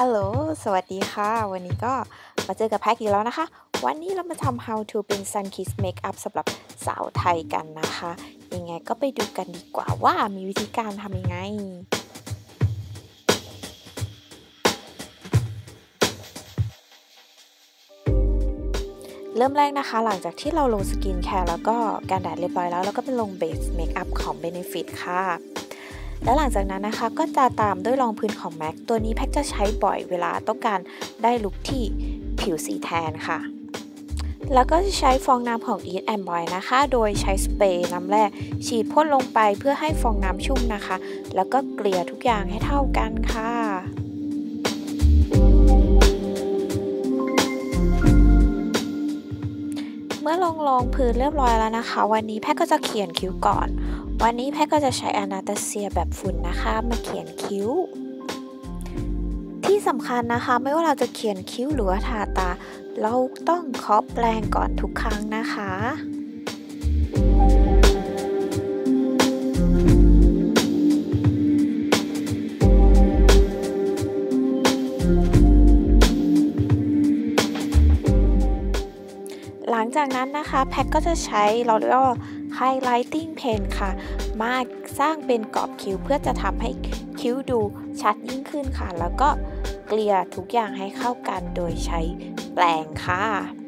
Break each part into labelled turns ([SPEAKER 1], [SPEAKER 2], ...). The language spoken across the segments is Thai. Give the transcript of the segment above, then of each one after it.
[SPEAKER 1] ฮัลโหล สวัสดีค่ะ วันนี้ก็มาเจอกับแพ็กอีกแล้วนะคะ วันนี้เรามาทำ how to เป็น sun kiss makeup สำหรับสาวไทยกันนะคะ ยังไงก็ไปดูกันดีกว่าว่ามีวิธีการทำยังไง เริ่มแรกนะคะ หลังจากที่เราลงสกินแคร์แล้วก็การแดดเรียบร้อยแล้ว แล้วก็ไปลงเบสเมคอัพของ Benefit ค่ะ แล้วหลังจากนั้นนะคะก็จะตามด้วยรองพื้นของ MAC ตัวนี้แพ็กจะใช้บ่อยเวลาต้องการได้ลุคที่ผิวสีแทนค่ะ แล้วก็จะใช้ฟองน้ำของ Eat and Boy นะคะ โดยใช้สเปรย์น้ำแร่ฉีดพ่นลงไปเพื่อให้ฟองน้ำชุ่มนะคะ แล้วก็เกลี่ยทุกอย่างให้เท่ากันค่ะเมื่อลงรองพื้นเรียบร้อยแล้วนะคะ วันนี้แพทก็จะเขียนคิ้วก่อน วันนี้แพทก็จะใช้อนาตาเซียแบบฝุ่นนะคะมาเขียนคิ้ว ที่สำคัญนะคะไม่ว่าเราจะเขียนคิ้วหรือว่าทาตา เราต้องเคาะแปลงก่อนทุกครั้งนะคะหลังจากนั้นนะคะแพ็กก็จะใช้เราเรียกว่า highlighting pen ค่ะ มาสร้างเป็นกรอบคิ้วเพื่อจะทำให้คิ้วดูชัดยิ่งขึ้นค่ะ แล้วก็เกลี่ยทุกอย่างให้เข้ากันโดยใช้แปรงค่ะ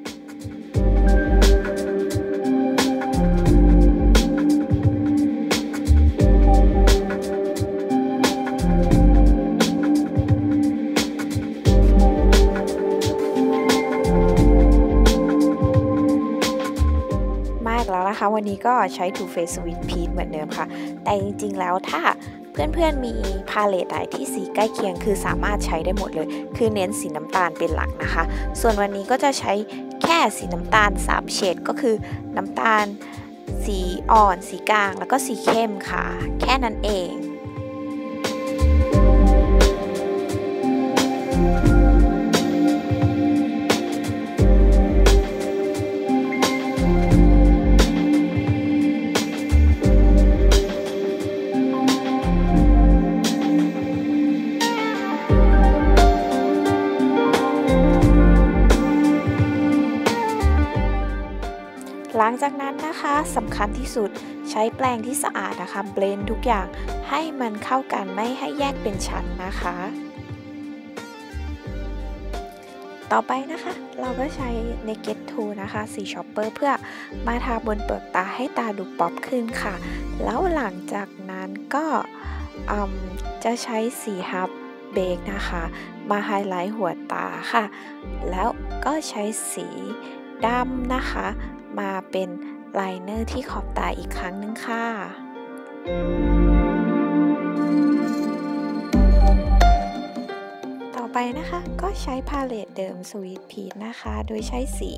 [SPEAKER 1] นะคะ วันนี้ก็ใช้ Too Faced Sweet Peach เหมือนเดิมค่ะ แต่จริงๆแล้วถ้าเพื่อนๆมีพาเลตไหนที่สีใกล้เคียงคือสามารถใช้ได้หมดเลย คือเน้นสีน้ำตาลเป็นหลักนะคะ ส่วนวันนี้ก็จะใช้แค่สีน้ำตาล 3 เฉดก็คือน้ำตาล สีอ่อน สีกลาง แล้วก็สีเข้มค่ะ แค่นั้นเอง สำคัญที่สุดใช้แปรงที่สะอาดนะคะเบลนทุกอย่างให้มันเข้ากันไม่ให้แยกเป็นชั้นนะคะ ต่อไปนะคะ เราก็ใช้ Naked t o o นะคะสีช็อปเปอร์เพื่อมาทาบนเปลือกตาให้ตาดูป๊อปขึ้นค่ะ แล้วหลังจากนั้นก็จะใช้สีฮับเบกนะคะ มาไฮไลท์หัวตาค่ะ แล้วก็ใช้สีดำนะคะ มาเป็น ไลเนอร์ที่ขอบตาอีกครั้งนึงค่ะ ต่อไปนะคะก็ใช้พาเลตเดิม Sweet Peach นะคะ โดยใช้สี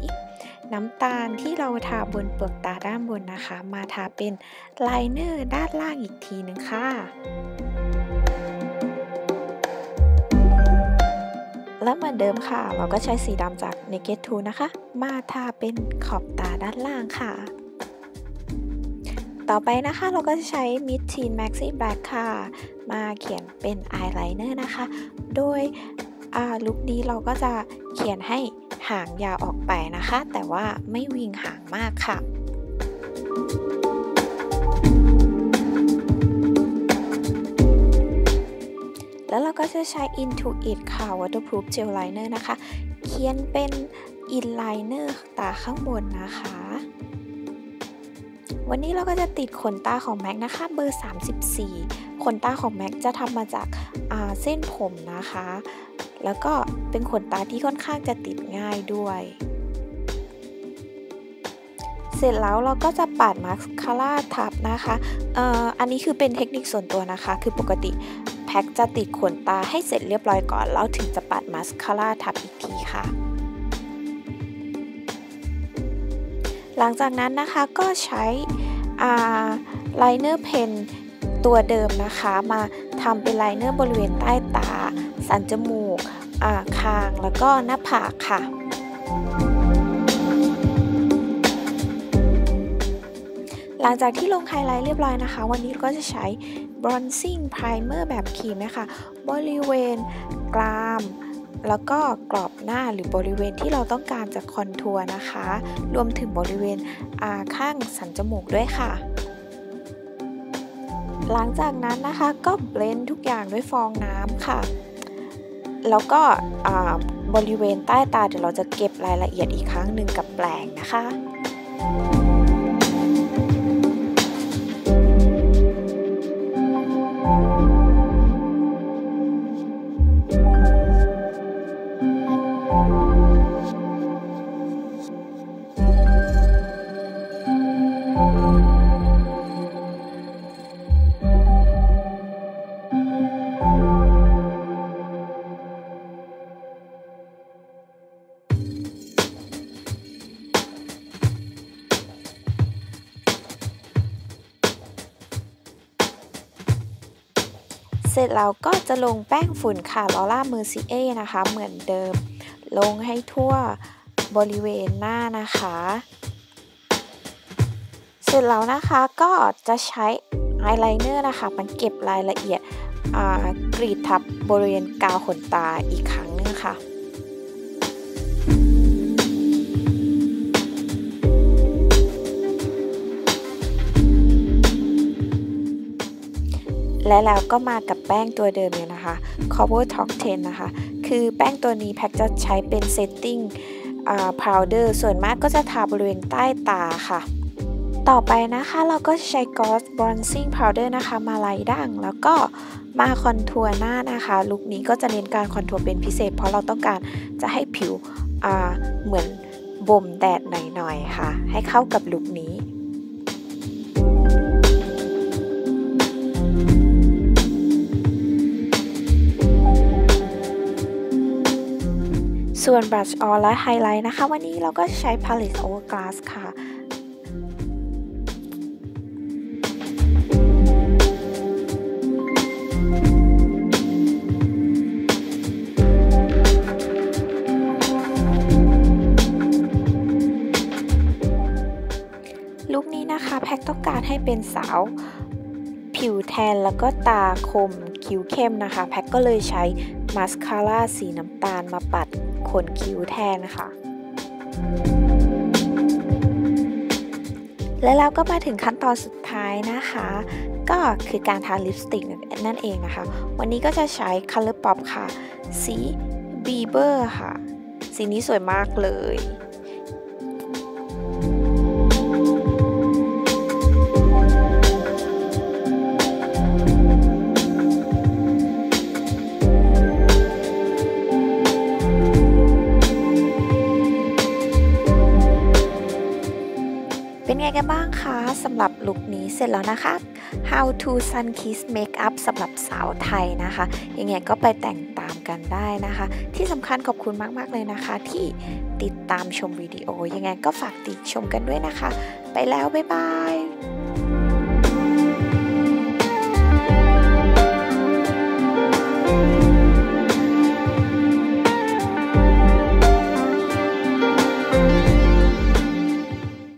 [SPEAKER 1] น้ำตาลที่เราทาบนเปลือกตาด้านบนนะคะ มาทาเป็นไลเนอร์ด้านล่างอีกทีนึงค่ะแล้วเหมือนเดิมค่ะ เราก็ใช้สีดำจาก Naked Tool นะคะ มาทาเป็นขอบตาด้านล่างค่ะ ต่อไปนะคะเราก็จะใช้ Mid Teen Maxi Black ค่ะ มาเขียนเป็นอายไลเนอร์นะคะ โดยลุคนี้เราก็จะเขียนให้หางยาวออกไปนะคะ แต่ว่าไม่วิงหางมากค่ะแล้วเราก็จะใช้ Into It ค่ะ Waterproof Gel Liner นะคะ เขียนเป็น Inliner ตาข้างบนนะคะ วันนี้เราก็จะติดขนตาของแม็กนะคะเบอร์ 34 ขนตาของแม็กจะทำมาจากเส้นผมนะคะ แล้วก็เป็นขนตาที่ค่อนข้างจะติดง่ายด้วย เสร็จแล้วเราก็จะปาดมาสคาร่าทับนะคะออันนี้คือเป็นเทคนิคส่วนตัวนะคะ คือปกติแพ็กจะติดขนตาให้เสร็จเรียบร้อยก่อน แล้วถึงจะปัดมาสคาร่าทับอีกทีค่ะ หลังจากนั้นนะคะก็ใช้ไลเนอร์เพนตัวเดิมนะคะมาทำเป็นไลเนอร์บริเวณใต้ตา สันจมูกคาง แล้วก็หน้าผากค่ะหลังจากที่ลงไฮไลท์เรียบร้อยนะคะ วันนี้ก็จะใช้ bronzing primer แบบครีมนะคะ บริเวณกราม แล้วก็กรอบหน้าหรือบริเวณที่เราต้องการจะคอนทัวร์นะคะ รวมถึงบริเวณอาข้างสันจมูกด้วยค่ะ หลังจากนั้นนะคะก็เบลนทุกอย่างด้วยฟองน้ำค่ะ แล้วก็บริเวณใต้ตาเดี๋ยวเราจะเก็บรายละเอียดอีกครั้งหนึ่งกับแปลงนะคะ เสร็จแล้วก็จะลงแป้งฝุ่นค่ะลอร่าเมอร์ซีเอนะคะ เหมือนเดิม ลงให้ทั่วบริเวณหน้านะคะ เสร็จแล้วนะคะก็จะใช้อายไลเนอร์นะคะ มันเก็บรายละเอียดกรีดทับบริเวณกาวขนตาอีกครั้งนึงค่ะและแล้วก็มากับแป้งตัวเดิมเลยนะคะ Cover Talk 10 นะคะ คือแป้งตัวนี้แพ็กจะใช้เป็น Setting Powder ส่วนมากก็จะทาบริเวณใต้ตาค่ะ ต่อไปนะคะเราก็ใช้ Gloss Bronzing Powder นะคะ มาไล่ด่างแล้วก็มาคอนทัวร์หน้านะคะลุคนี้ก็จะเน้นการคอนทัวร์เป็นพิเศษ เพราะเราต้องการจะให้ผิวเหมือนบ่มแดดหน่อยๆค่ะ ให้เข้ากับลุคนี้ส่วน Brush On และ Highlight นะคะ วันนี้เราก็ใช้ Palette Hourglass ค่ะ ให้เป็นสาวผิวแทนแล้วก็ตาคมคิ้วเข้มนะคะ แพ็คก็เลยใช้มาสคาร่าสีน้ำตาลมาปัดขนคิ้วแทนค่ะ และแล้วก็มาถึงขั้นตอนสุดท้ายนะคะ ก็คือการทาลิปสติกนั่นเองนะคะ วันนี้ก็จะใช้ Color Pop ค่ะ สี Bieber ค่ะ สีนี้สวยมากเลย กันบ้างคะสำหรับลุคนี้เสร็จแล้วนะคะ How to Sun Kiss Makeup สำหรับสาวไทยนะคะ ยังไงก็ไปแต่งตามกันได้นะคะ ที่สำคัญขอบคุณมาก ๆ เลยนะคะ ที่ติดตามชมวิดีโอ ยังไงก็ฝากติดชมกันด้วยนะคะ ไปแล้ว บ๊ายบาย